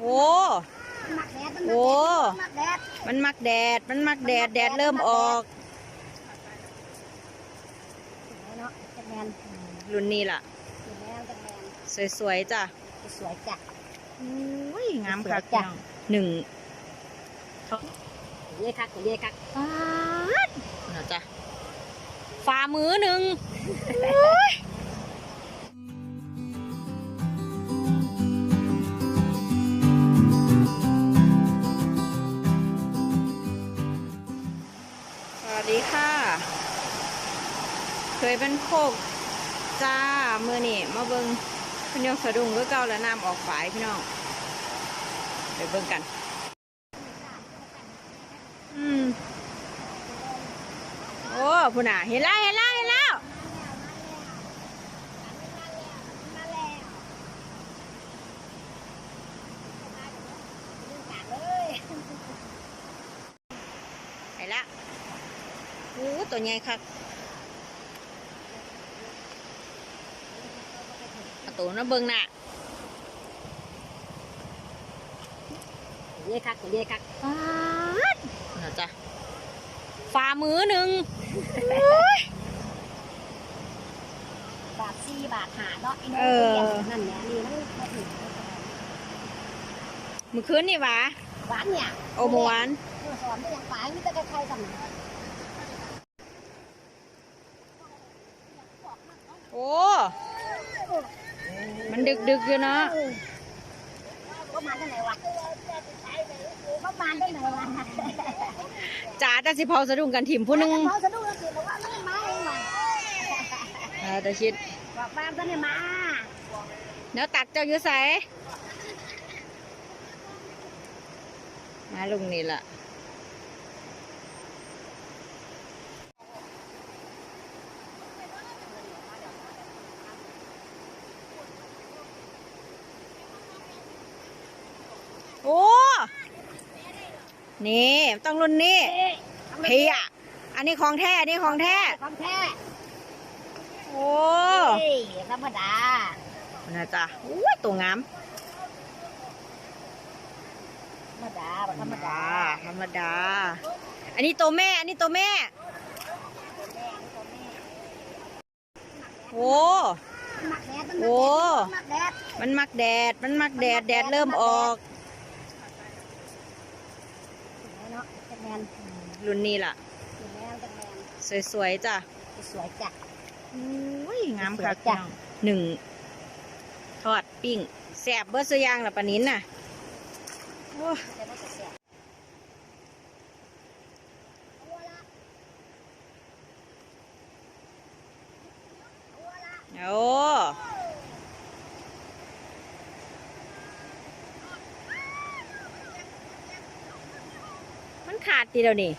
โอ้หมักแดดโอ้หมักแดดมันมักแดด มันมักแดด แดดเริ่มออกเนาะจะแมนรุ่นนี้ล่ะจะแมนจะแมนสวยๆจ้ะ สวยจัดอุ้ยงามคักสวยจ้ะหนึ่งเย่คักเย่คักฟาดนะจ้ะฝ่ามือหนึ่ง ยเป็นโคกจ้ามือนี่มาเบิงพี่น้องสะดุ้งก็เก่าแล้วน้ำออกฝายพี่น้องไปเบิ่งกัน อืมโอ้พุ่นอะเห็นแล้วเห็นแล้วเห็นแล้วมาแล้วเลยเห็นแล้วโอ้ตัวใหญ่คักเอา ตัวน้าเบิ่งน่ะเย่คักเย่คักฟาดนะจ๊ะฝ่ามือหนึ่งบาทสี่บาทหาเนาะไอ้น้เออนั่นเนี่ยนี่มันมาถึงมือคืนนี่หวะหวานเนี่ย โอมหวานเออสอนไม่ยังฝ่ายมีแต่ใครๆกัน โอ้ มันดึกดึกๆอยู่เนาะก็มาที่ไหนวะก็มาที่ไหนวะจ๋าแต่สิเผาสะดุ้งกันถิ่มผู้หนึงเขาสะดุ้งแล้วสิบอกว่าไม่ได้มาเองว่ะเออแต่ชิดบอกบ้านก็ได้มาเดี๋ยวตักเจ้าอยู่ใสมาลุงนี่ล่ะ โอ้ นี่ต้องรุ่นนี้เพียอันนี้ของแท้อันนี้ของแท้ ของแท้โอ้เฮ้ยธรรมดานะจ๊ะอู้ยตัวงามธรรมดาบ่ธรรมดา ธรรมดา อันนี้ตัวแม่ อันนี้ตัวแม่ โอ้หมักแดดโอ้หมักแดดมันมักแดด มันมักแดด แดดเริ่มออก เนาะจะแมนรุ่นนี้ล่ะจะแมนจะแมนสวยๆจ้ะสวยจัดอุ้ยงามคักสวยจ้ะหนึ่งทอดปิ้งแสบเบิร์สยางละปานินน่ะโอ้ย แต่ว่าจะเสีย โอ้มัน ขาดทีเดียวนี่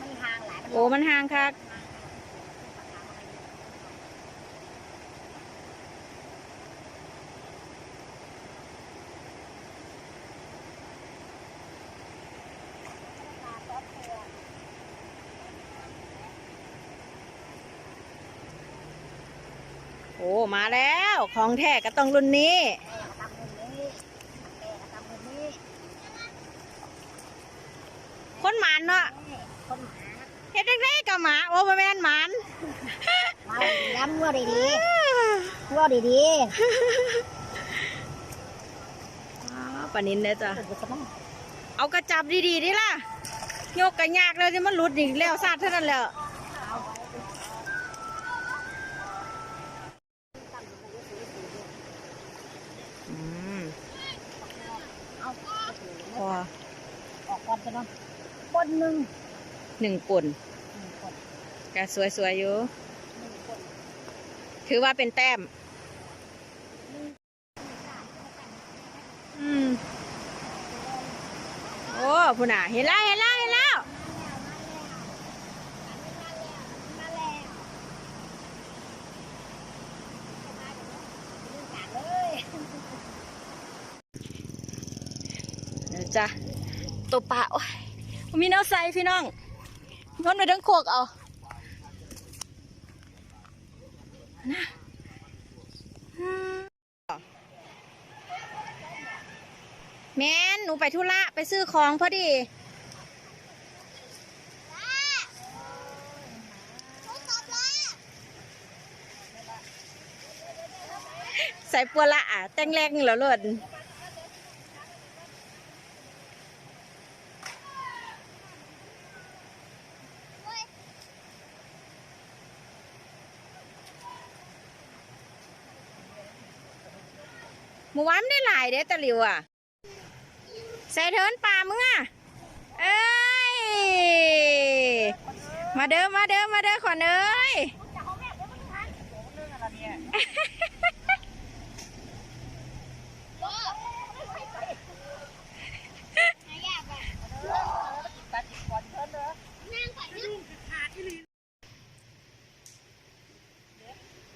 มันห่างหลายโอ้มันห่างคักโอ้ มาแล้ว ของแท้ก็ต้องรุ่นนี้แม่ทำคนนี้แม่ทำคนนี้ คนหมันเนาะแม่คนหมาเฮ็ดได้กับหมาโอ้บ่แม่นหมันมาย้ำว่าดีๆว่าดีอ้าวปานินเด้อจ้ะๆถูกต้องเอากระจับดีๆดิล่ะโยกกระยากเลยที่มันหลุดอีกแล้วซาดเท่านั้นแหล้วอืมเอาพอออกก่อนจะเนาะ บนหนึ่งหนึ่งป่นหนึ่งคนก็สวยๆอยู่ หนึ่งคนถือว่าเป็นแต้ม อืม โอ้พุ่นอะเห็นแล้วเห็นแล้วเห็นแล้ว มาแล้วเลยเดี๋ยวจ้ะตัวปลาโอ้ย มีแน้ำใสพี่น้องย้อนไปทั้งโคกเอานะแม่นหนูไปธุระไปซื้อของพอดีใส่ปัวละอะแต่งแรงเหรอหล่น มู่วานไม่ได้หลายเด้ตะหลิวอะ ใส่เทินป่ามึงอะ เอ้ย มาเด้อมาเด้อมาเด้อขอนเอ้ย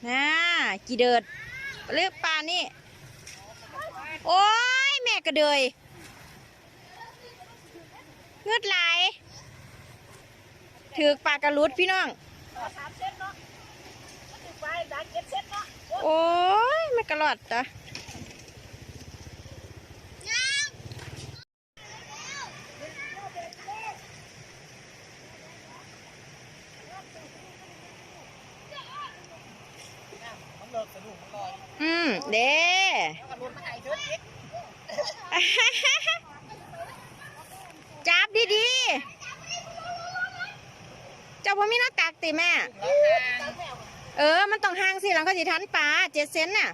น่ากี่เดิดเรียกปลานี่โอ้ยแม่ กระเดยเงืดไหลายถือปลากระลุดพี่น้องโอ้ยไม่กระหลอดจ้ะอืม เด้ จับดีๆ เจ้าพ่อมีหน้ากากติแม่ เออ มันต้องห่างสิหลังก็สิทันปลาเจ็ดเซนน่ะ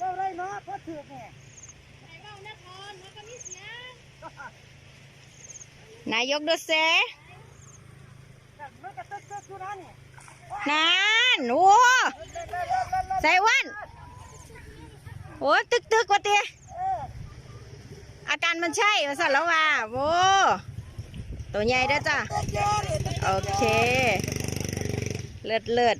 ก็เลยเนาะเพราะถือเนี่ยนายกเดอเซมันก็ตึ๊กตึ๊กอยู่ันโอ้ใส่วันโอ้ตึกตึกว่าเตี้ยอาการมันใช่มาสั่นแล้วว่าโว้ตัวใหญ่ได้จ้ะ โอเค เลิศเลิศ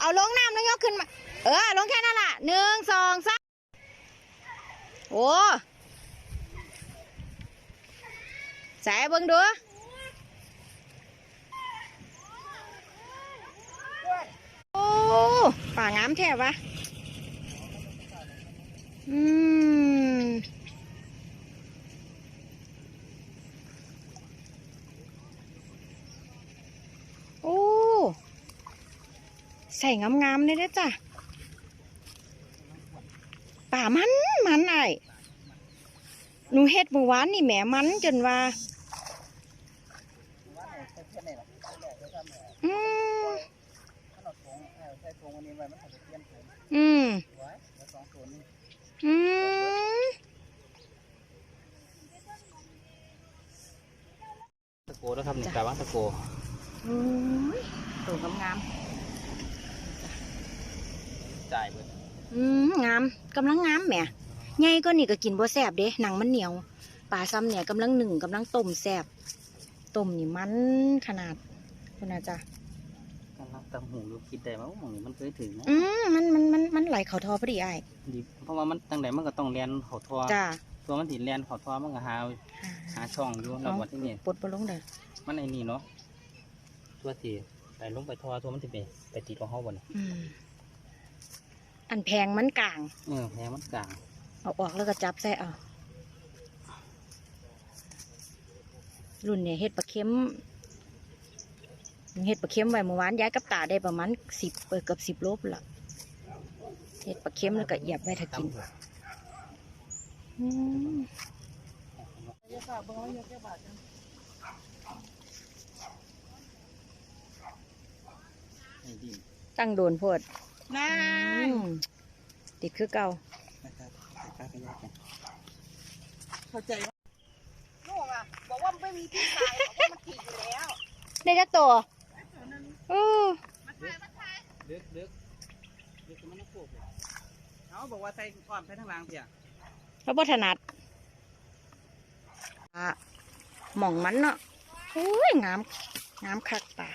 เอาลงน้ำแล้วยกขึ้นมา เออ ลงแค่นั้นล่ะ หนึ่งสองสามโอ้ใส่เบิ่งดูโอ้ป่างามแท้วะอืมโอ้ใส่งามๆเลยนะจ้ะ ป่ามันมันไอหนูเฮ็ดเมื่อวานนี่แหมมันจนว่าอืมใส่ถุงอันนี้ไว้มันจะเปลี่ยนถุงอืมไว้แล้วสองตัวนี้อืมตะโกแล้วครับนี่กาว่างตะโกโอ้ยตัวงามจ่ายเบิดๆ อืมงามกำลังงามแหมใหญ่ก็นี่ก็กินบ่แซ่บเด้หนังมันเหนียวปลาซ้ำเนี่ยกำลังหนึ่งกำลังต้มแซ่บต้มนี่มันขนาดคุณอาจ้ะกำลังตำหูดูคิดได้ว่าหมองนี้มันเคยถึงนะอืมมันมันมันมันไหลเข่าทอพอดีไอ้ายดีเพราะว่ามันตั้งแต่มันก็ต้องเรียนเขาทอจ้าตัวมันติดเรียนเขาทอมันก็หาหาช่องอยู่แล้ววันที่นี่ปลดปลงเด้อมันไอ้นี่เนาะตัวที่ไปลงไปทอตัวมันติไปไปติดของเขาบนอืม อันแพงมันกลางเออแพ้มันกลาง เอาออกแล้วก็จับใส่เอารุ่นเนี่ยเฮ็ดปลาเค็มเฮ็ดปลาเค็มไว้เมื่อวานย้ายกับตาได้ประมาณสิบเออเกือบสิบโลพุ่นละเฮ็ดปลาเค็มแล้วก็เหยียบไว้ถ้ากินตำหูอืมเยอะค่ะเบอร์เยอะแค่บาทไอ้ดิตั้งโดนโพด น่าอืมติดคือเก่านะครับใส่กาไปยากกันเข้าใจลูกอะบอกว่าไม่มีพี่ชายบอกว่ามันถีบอยู่แล้วได้จักตัวเออเลือกเลือกเลือกมันน่าโกรธเลยเอาบอกว่าใส่อ้อมใส่ทั้งรางเสียแล้วบ่ถนัดอะหม่องมันเนาะโอ้ยงามงามคักตา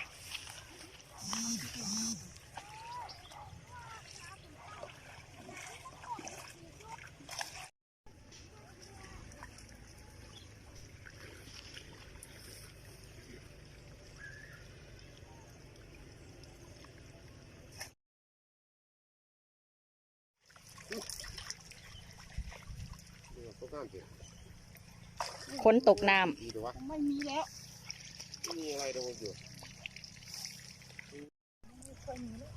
นั่นสิคนตกน้ดีหรือวะไม่มีแล้วไม่มีอะไรโดนอยู่ไม่เคยมีแล้ว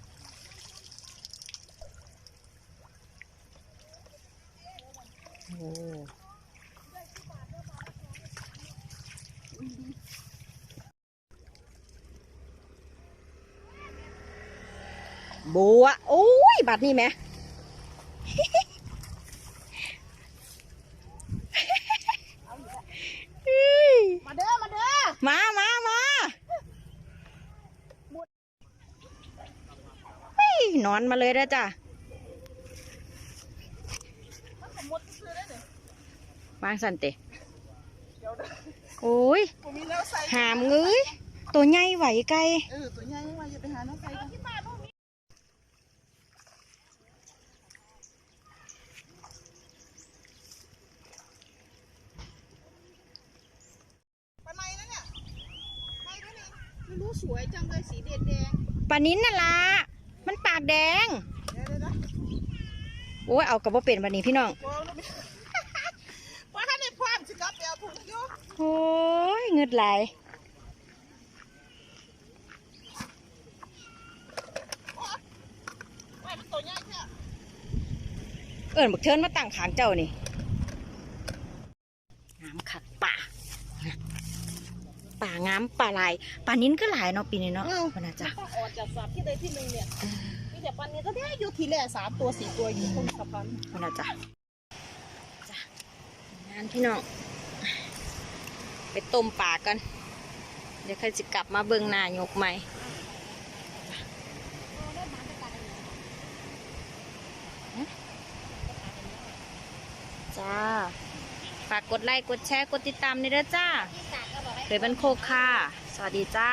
ำโอ้บัวโอ้ย บัดนี่ไหม มาเด้อมาเด้อ มามามาเฮ้ยน อนมาเลยนะจ้ะมันสมมติซื้อได้เลยวางสันเตะเดี๋ยวเด้อโอ้ยหามเงยตัวใหญ่ไหวไกลเออตัวใหญ่ยังไงอย่าไปหาน้องใส่กันที่บ้านลูกนี้ปลานนนี่ยในด้วยนี่ไม่รู้สวยจังเลยสีแดงแดงปลานิ้นน่ะละ แดงเดี๋ยวเดี๋ยวเดี๋ยวโอ้ยเอากระบอกเป็นวันนี้พี่น้องโอ้ยลูกนี้ว่าให้ในความสิครับเดี๋ยวถุงอยุบโอ้ยเงืดไหลายว่ามันตัวใหญ่แค่เอิญบักเทินมาตั้งขางเจ้านี่งามขัดป่าป่างามป่าลายป่านิ้นก็หลายเนาะปีนี้เนาะพนะจ๊ะต้องออกจากสับที่ใดที่หนึ่งเนี่ยมี แต่ปันนี้ก็ได้อยู่ทีแรกสามตัวสี่ตัวอยู่ตรงสะพานพนะจ๊ะจ้ะงานพี่น้องไปต้มป่ากัน เดี๋ยวใครจะกลับมาเบิ่งหน้ายกใหม่จ้าฝากกดไลค์กดแชร์กดติดตามนี่เด้อจ้าเคยเป็นโคกค่ะ สวัสดีจ้า